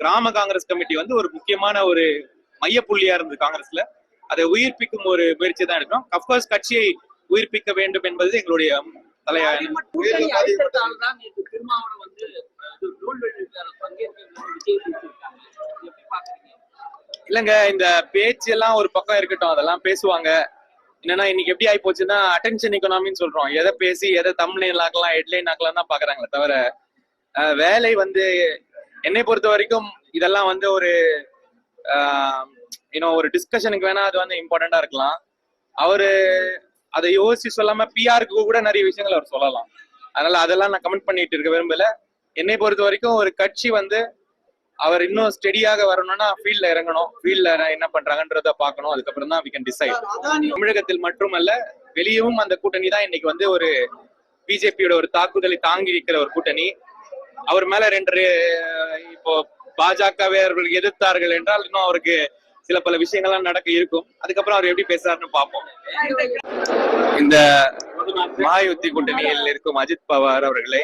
கிராம காங்கிரஸ் கமிட்டி வந்து ஒரு முக்கியமான ஒரு மையப்புள்ளியா இருந்தது காங்கிரஸ்ல. அதை உயிர்ப்பிக்கும் ஒரு முயற்சி தான் எடுக்கணும் அப்கோர்ஸ் கட்சியை உயிர்ப்பிக்க வேண்டும் என்பது எங்களுடைய தலையா கூட்டணி அழுத்தத்தால் தான் நேற்று திருமாவளவன் வந்து அஹ், இது நூல் வெளியீட்டுல பங்கேற்கிறது விஜய் பேசியிருக்காங்க இது எப்படி பாக்குறீங்க இல்லங்க இந்த பேச்சு எல்லாம் ஒரு பக்கம் இருக்கட்டும். அதெல்லாம் பேசுவாங்க. என்னன்னா இன்னைக்கு எப்படி ஆகி போச்சுன்னா அட்டென்ஷன் எக்கனாமின்னு சொல்றோம். எதை பேசி எதை தமிழ்லைன் ஆக்கலாம் ஹெட்லைன் ஆக்கலாம் தான் பாக்குறாங்களே தவிர வேலை வந்து என்னை பொறுத்த வரைக்கும் இதெல்லாம் வந்து ஒரு இன்னும் ஒரு டிஸ்கஷனுக்கு வேணா அது வந்து இம்பார்ட்டண்டா இருக்கலாம். அவரு அதை யோசிச்சு சொல்லாம பிஆருக்கு கூட நிறைய விஷயங்கள் அவர் சொல்லலாம். அதனால அதெல்லாம் நான் கமெண்ட் பண்ணிட்டு இருக்க விரும்பல. என்னை பொறுத்த வரைக்கும் ஒரு கட்சி வந்து அவர் இன்னும் ஸ்டெடியாக வரணும்னா ஃபீல்ட்ல இறங்கணும். ஃபீல்ட்ல என்ன பண்றாங்கன்றத பார்க்கணும். அதுக்கப்புறம் தான் வி கேன் டிசைட் தமிழகத்தில் மட்டுமல்ல வெளியவும் அந்த கூட்டணி தான் இன்னைக்கு வந்து ஒரு பிஜேபியோட ஒரு தாக்குதலை தாங்கி இருக்கிற ஒரு கூட்டணி. அவர் மேல ரெண்டு இப்போ பாஜகவை அவர்கள் எதிர்த்தார்கள் என்றால் இன்னும் அவருக்கு சில பல விஷயங்கள்லாம் நடக்க இருக்கும். அதுக்கப்புறம் அவர் எப்படி பேசுறாருன்னு பார்ப்போம். இந்த மகாயுத்தி கூட்டணியில் இருக்கும் அஜித் பவார் அவர்களை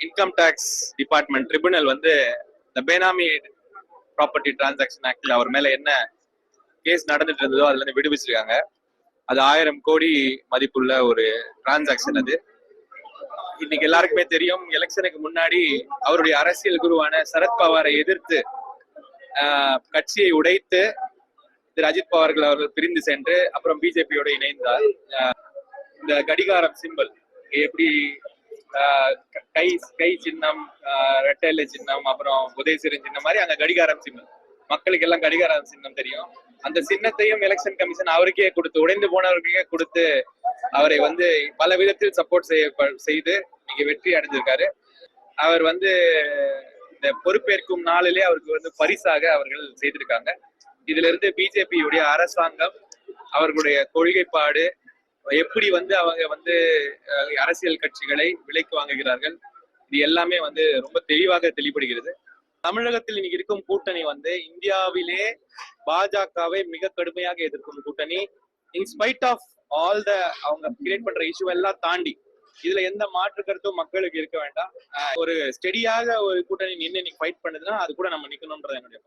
இன்கம் டாக்ஸ் டிபார்ட்மெண்ட் ட்ரிபுனல் வந்து இந்த பேனாமி ப்ராப்பர்ட்டி டிரான்சாக்ஷன் ஆக்ட்ல அவர் மேல என்ன கேஸ் நடந்துட்டு இருந்ததோ அதுல இருந்து விடுவிச்சிருக்காங்க. அது ஆயிரம் கோடி மதிப்புள்ள ஒரு டிரான்சாக்ஷன் அது. இன்னைக்கு எல்லாருக்குமே தெரியும் எலெக்ஷனுக்கு முன்னாடி அவருடைய அரசியல் குருவான சரத்பவாரை எதிர்த்து கட்சியை உடைத்து திரு அஜித் பவார்கள் அவர்கள் பிரிந்து சென்று அப்புறம் பிஜேபியோடு இணைந்தார். ஆஹ், இந்த கடிகாரம் சிம்பல் எப்படி கை கை சின்னம் ஆஹ், சின்னம் அப்புறம் உதயசிரன் சின்னம் மாதிரி அங்க கடிகாரம் சின்னம் மக்களுக்கு எல்லாம் கடிகாரம் சின்னம் தெரியும். அந்த சின்னத்தையும் எலெக்ஷன் கமிஷன் அவருக்கே கொடுத்து உடைந்து போனவர்களுக்கே கொடுத்து அவரை வந்து பல விதத்தில் சப்போர்ட் செய்ய செய்து இன்னைக்கு வெற்றி அடைஞ்சிருக்காரு. அவர் வந்து இந்த பொறுப்பேற்கும் நாளிலே அவருக்கு வந்து பரிசாக அவர்கள் செய்திருக்காங்க. இதுல இருந்து பிஜேபியுடைய அரசாங்கம் அவர்களுடைய கொள்கைப்பாடு எப்படி வந்து அவங்க வந்து அரசியல் கட்சிகளை விலைக்கு வாங்குகிறார்கள் இது எல்லாமே வந்து ரொம்ப தெளிவாக தெளிப்படுகிறது. தமிழகத்தில் இன்னைக்கு இருக்கும் கூட்டணி வந்து இந்தியாவிலே பாஜகவை மிக கடுமையாக எதிர்க்கும் கூட்டணி. இன்ஸ்பைட் ஆஃப் ஆல் த அவங்க கிரியேட் பண்ற இஷ்யூ எல்லாம் தாண்டி இதுல எந்த மாற்று கருத்தும் மக்களுக்கு இருக்க வேண்டாம். ஒரு ஸ்டெடியாக ஒரு கூட்டணி நின்று இன்னைக்கு ஃபைட் பண்ணுதுன்னா அது கூட நம்ம நிக்கணும்ன்றது என்னுடைய